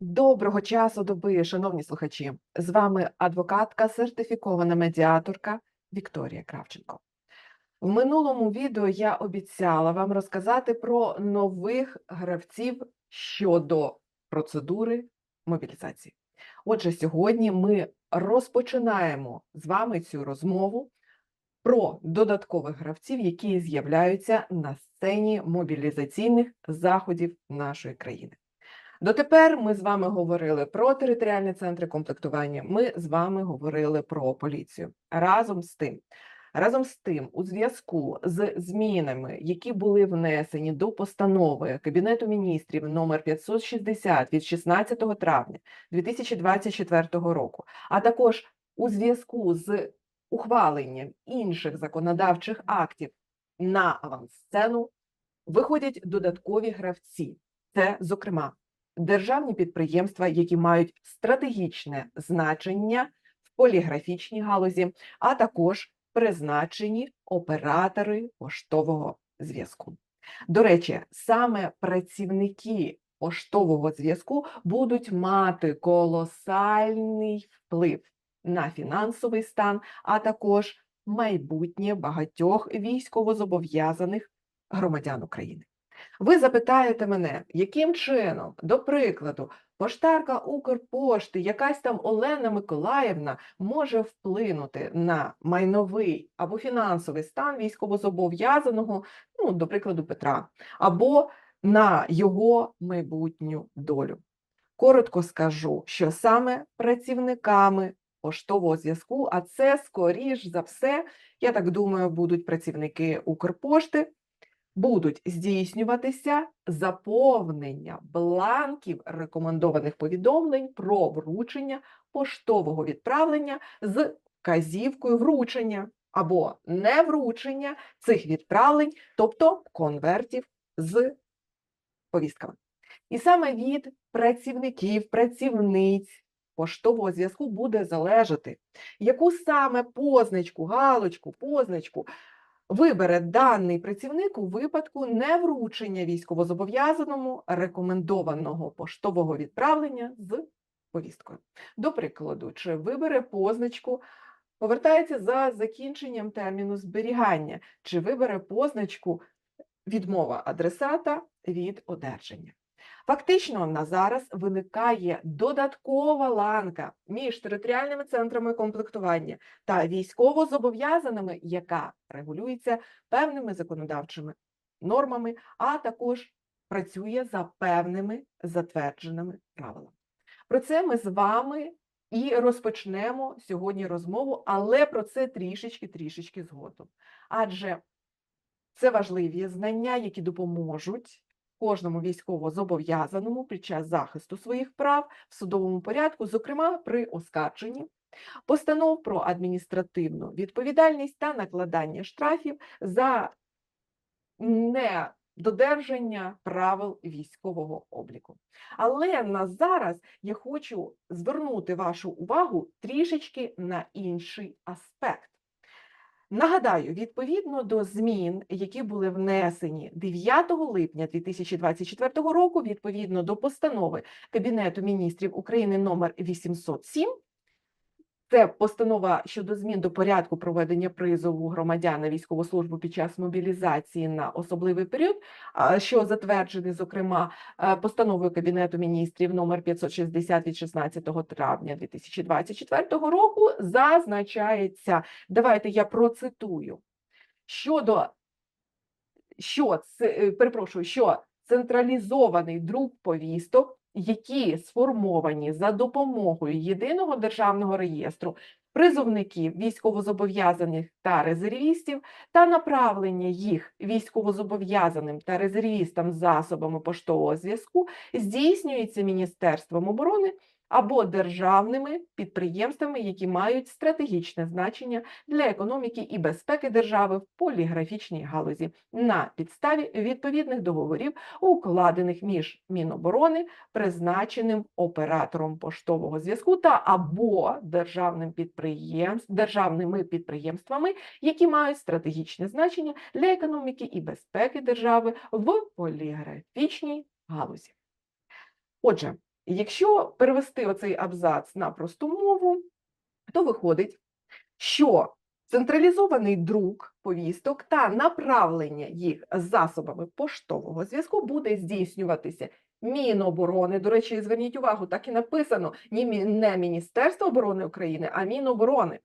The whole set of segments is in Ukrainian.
Доброго часу доби, шановні слухачі! З вами адвокатка, сертифікована медіаторка Вікторія Кравченко. В минулому відео я обіцяла вам розказати про нових гравців щодо процедури мобілізації. Отже, сьогодні ми розпочинаємо з вами цю розмову про додаткових гравців, які з'являються на сцені мобілізаційних заходів нашої країни. Дотепер ми з вами говорили про територіальні центри комплектування. Ми з вами говорили про поліцію. Разом з тим, разом з тим, у зв'язку з змінами, які були внесені до постанови Кабінету міністрів номер 560 від 16 травня 2024 року, а також у зв'язку з ухваленням інших законодавчих актів на авансцену, виходять додаткові гравці. Це, зокрема, державні підприємства, які мають стратегічне значення в поліграфічній галузі, а також призначені оператори поштового зв'язку. До речі, саме працівники поштового зв'язку будуть мати колосальний вплив на фінансовий стан, а також майбутнє багатьох військовозобов'язаних громадян України. Ви запитаєте мене, яким чином, до прикладу, поштарка Укрпошти, якась там Олена Миколаївна може вплинути на майновий або фінансовий стан військовозобов'язаного, ну, до прикладу, Петра, або на його майбутню долю. Коротко скажу, що саме працівниками поштового зв'язку, а це, скоріш за все, я так думаю, будуть працівники Укрпошти, будуть здійснюватися заповнення бланків рекомендованих повідомлень про вручення поштового відправлення з вказівкою вручення або невручення цих відправлень, тобто конвертів з повістками. І саме від працівників, працівниць поштового зв'язку буде залежати, яку саме позначку, галочку, позначку вибере даний працівник у випадку невручення військовозобов'язаному рекомендованого поштового відправлення з повісткою. До прикладу, чи вибере позначку, повертається за закінченням терміну зберігання, чи вибере позначку відмова адресата від одержання. Фактично, на зараз виникає додаткова ланка між територіальними центрами комплектування та військово-зобов'язаними, яка регулюється певними законодавчими нормами, а також працює за певними затвердженими правилами. Про це ми з вами і розпочнемо сьогодні розмову, але про це трішечки-трішечки згодом. Адже це важливі знання, які допоможуть кожному військово-зобов'язаному під час захисту своїх прав в судовому порядку, зокрема при оскарженні постанов про адміністративну відповідальність та накладання штрафів за недодержання правил військового обліку. Але на зараз я хочу звернути вашу увагу трішечки на інший аспект. Нагадаю, відповідно до змін, які були внесені 9 липня 2024 року, відповідно до постанови Кабінету міністрів України номер 807, це постанова щодо змін до порядку проведення призову громадян на військову службу під час мобілізації на особливий період, що затверджений, зокрема, е, постановою Кабінету міністрів номер 560 від 16 травня 2024 року, зазначається. Давайте я процитую. Щодо що перепрошую, що централізований друк повісток які сформовані за допомогою єдиного державного реєстру призовників військовозобов'язаних та резервістів та направлення їх військовозобов'язаним та резервістам засобами поштового зв'язку здійснюється Міністерством оборони або державними підприємствами, які мають стратегічне значення для економіки і безпеки держави в поліграфічній галузі на підставі відповідних договорів, укладених між Міноборони, призначеним оператором поштового зв'язку та або державним підприємств, державними підприємствами, які мають стратегічне значення для економіки і безпеки держави в поліграфічній галузі. Отже, Якщо перевести оцей абзац на просту мову, то виходить, що централізований друк повісток та направлення їх засобами поштового зв'язку буде здійснюватися Міноборони. До речі, зверніть увагу, так і написано не Міністерство оборони України, а Міноборони.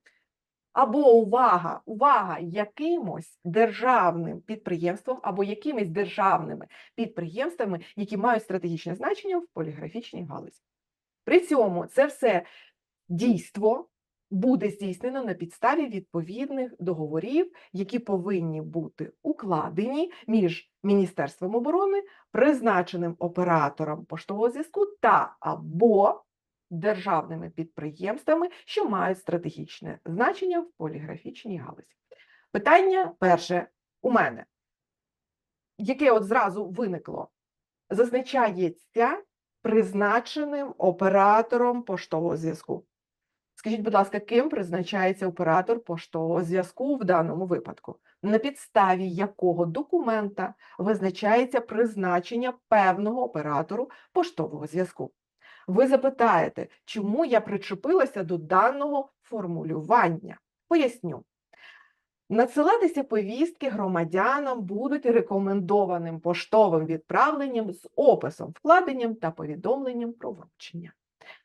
Або увага, увага, якимось державним підприємством або якимись державними підприємствами, які мають стратегічне значення в поліграфічній галузі. При цьому це все дійство буде здійснено на підставі відповідних договорів, які повинні бути укладені між Міністерством оборони, призначеним оператором поштового зв'язку та або державними підприємствами, що мають стратегічне значення в поліграфічній галузі. Питання перше у мене, яке от зразу виникло, зазначається призначеним оператором поштового зв'язку. Скажіть, будь ласка, ким призначається оператор поштового зв'язку в даному випадку? На підставі якого документа визначається призначення певного оператору поштового зв'язку? Ви запитаєте, чому я причепилася до даного формулювання? Поясню. Надсилатися повістки громадянам будуть рекомендованим поштовим відправленням з описом, вкладенням та повідомленням про вручення.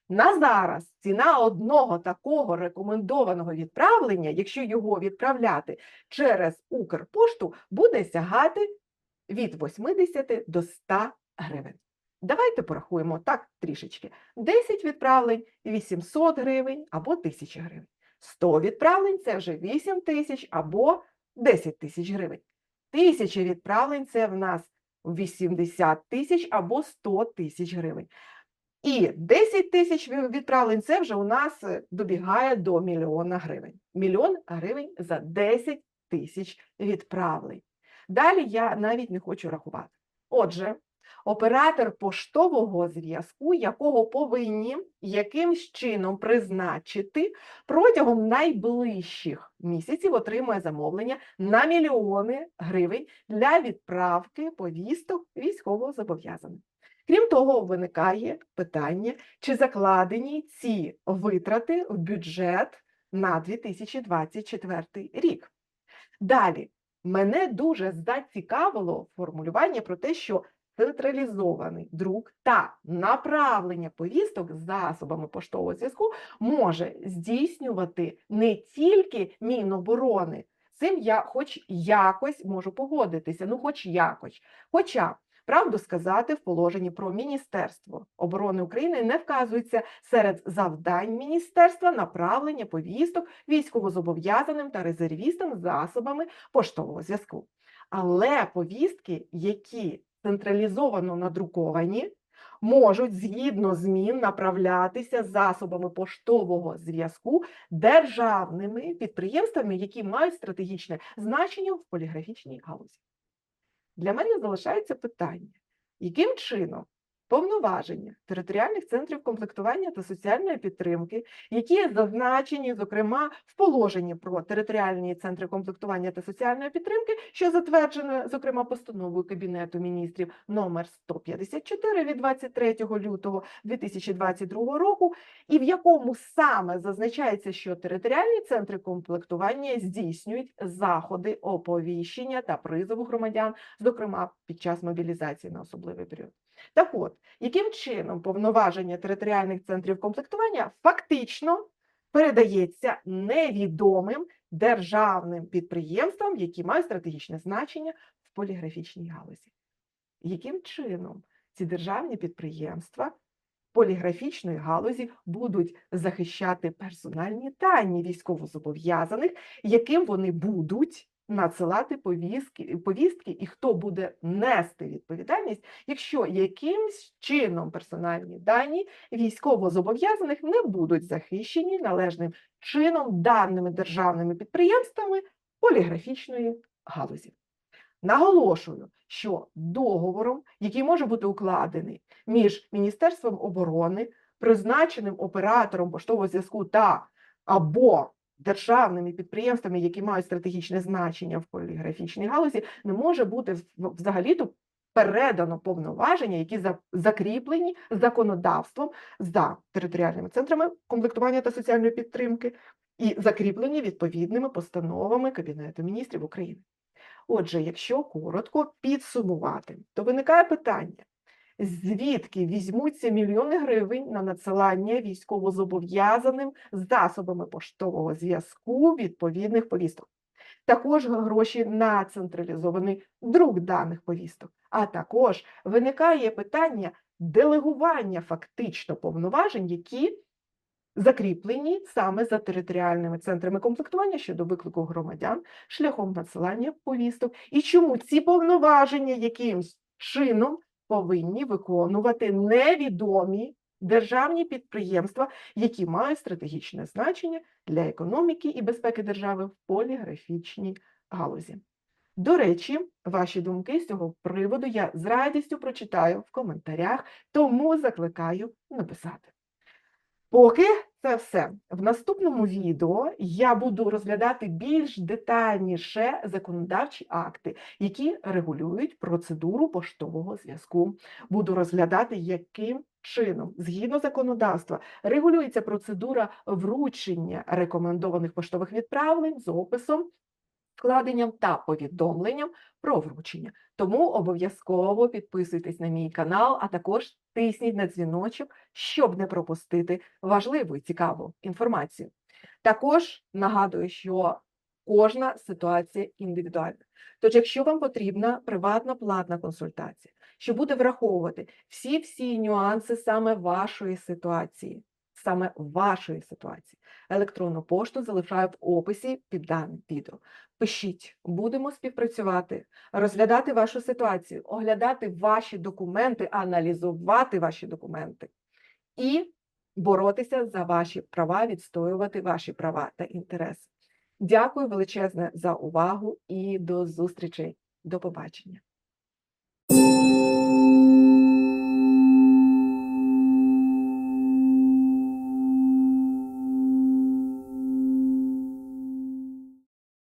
На зараз ціна одного такого рекомендованого відправлення, якщо його відправляти через Укрпошту, буде сягати від 80 до 100 гривень. Давайте порахуємо так трішечки. 10 відправлень 800 гривень або 1000 гривень. 100 відправлень це вже 8 тисяч або 10 тисяч гривень. 1000 відправлень це в нас 80 тисяч або 100 тисяч гривень. І 10 тисяч відправлень це вже у нас е, добігає до мільйона гривень. Мільйон гривень за 10 тисяч відправлень. Далі я навіть не хочу рахувати. Отже, оператор поштового зв'язку, якого повинні якимсь чином призначити протягом найближчих місяців отримує замовлення на мільйони гривень для відправки повісток військовозобов'язаних. Крім того, виникає питання, чи закладені ці витрати в бюджет на 2024 рік. Далі, мене дуже зацікавило формулювання про те, що централізований друк та направлення повісток засобами поштового зв'язку може здійснювати не тільки Міноборони. Цим я хоч якось можу погодитися, ну хоч якось. Хоча Правду сказати, в положенні про Міністерство оборони України не вказується серед завдань міністерства направлення повісток військовозобов'язаним та резервістам засобами поштового зв'язку. Але повістки, які централізовано надруковані, можуть згідно змін направлятися засобами поштового зв'язку державними підприємствами, які мають стратегічне значення в поліграфічній галузі. Для мене залишається питання, яким чином повноваження територіальних центрів комплектування та соціальної підтримки, які зазначені, зокрема, в положенні про територіальні центри комплектування та соціальної підтримки, що затверджено, зокрема, постановою Кабінету міністрів номер 154 від 23 лютого 2022 року, і в якому саме зазначається, що територіальні центри комплектування здійснюють заходи оповіщення та призову громадян, зокрема під час мобілізації на особливий період. Так от, яким чином повноваження територіальних центрів комплектування фактично передається невідомим державним підприємствам, які мають стратегічне значення в поліграфічній галузі? Яким чином ці державні підприємства поліграфічної галузі будуть захищати персональні дані військовозобов'язаних, яким вони будуть надсилати повістки, повістки, і хто буде нести відповідальність, якщо якимсь чином персональні дані військовозобов'язаних не будуть захищені належним чином даними державними підприємствами поліграфічної галузі. Наголошую, що договором, який може бути укладений між Міністерством оборони, призначеним оператором поштового зв'язку та або державними підприємствами, які мають стратегічне значення в поліграфічній галузі, не може бути взагалі-то передано повноваження, які за- закріплені законодавством за територіальними центрами комплектування та соціальної підтримки і закріплені відповідними постановами Кабінету міністрів України. Отже, якщо коротко підсумувати, то виникає питання, звідки візьмуться мільйони гривень на надсилання військовозобов'язаним засобами поштового зв'язку відповідних повісток. Також гроші на централізований друк даних повісток. А також виникає питання делегування фактично повноважень, які закріплені саме за територіальними центрами комплектування щодо виклику громадян шляхом надсилання повісток, і чому ці повноваження якимсь чином повинні виконувати невідомі державні підприємства, які мають стратегічне значення для економіки і безпеки держави в поліграфічній галузі. До речі, ваші думки з цього приводу я з радістю прочитаю в коментарях, тому закликаю написати. Поки це все. В наступному відео я буду розглядати більш детальніше законодавчі акти, які регулюють процедуру поштового зв'язку. Буду розглядати, яким чином, згідно законодавства, регулюється процедура вручення рекомендованих поштових відправлень з описом, вкладенням та повідомленням про вручення. Тому обов'язково підписуйтесь на мій канал, а також тисніть на дзвіночок, щоб не пропустити важливу і цікаву інформацію. Також нагадую, що кожна ситуація індивідуальна. Тож, якщо вам потрібна приватна платна консультація, що буде враховувати всі всі нюанси саме вашої ситуації, саме вашої ситуації, електронну пошту залишаю в описі під даним відео. Пишіть, будемо співпрацювати, розглядати вашу ситуацію, оглядати ваші документи, аналізувати ваші документи і боротися за ваші права, відстоювати ваші права та інтереси. Дякую величезне за увагу і до зустрічей. До побачення.